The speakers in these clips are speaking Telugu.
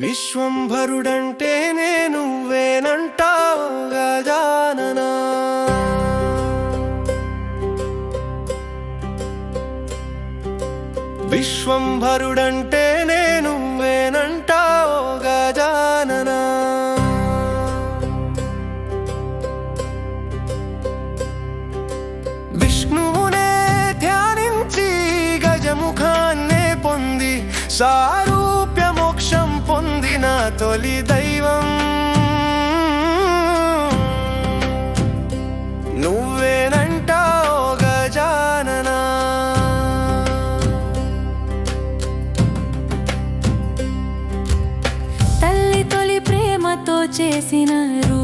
విశ్వంభరుడంటే నేను గజాననా విశ్వంభరుడంటే నేను వేనంటావు గజాననా విష్ణువునే ధ్యానించి గజముఖాన్నే పొంది సారూప్య తొలి దైవం. నువ్వేనంటావు గజాననా. తల్లి తొలి ప్రేమతో చేసిన రూపానివైనా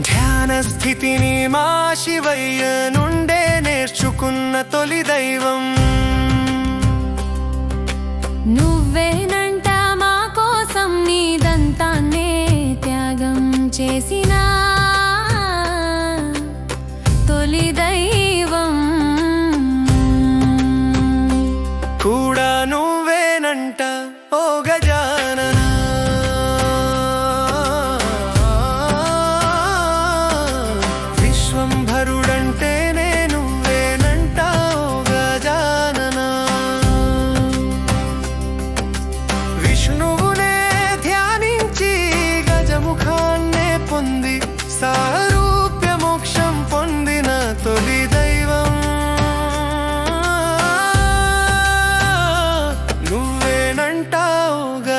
ధ్యాన స్థితిని మా శివయ్య నుండే నేర్చుకున్న తొలి దైవం. నువ్వేనంట మా కోసం నీదంతాన్నే త్యాగం చేసి yoga.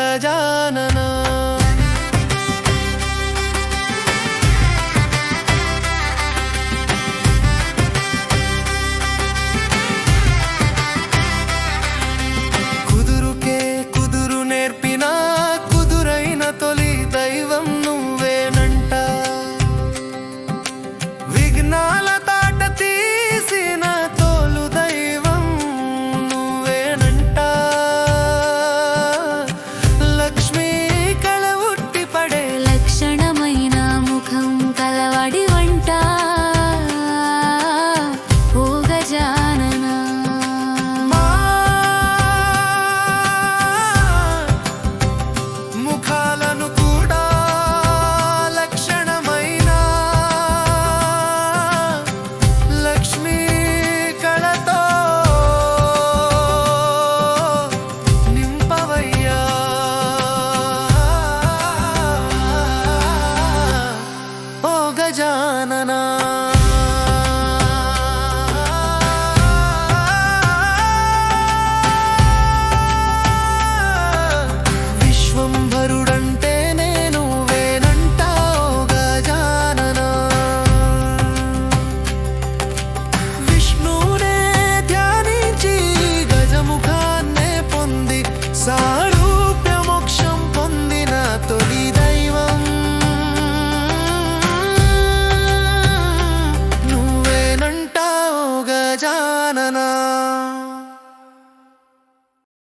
துன்பம் வரும்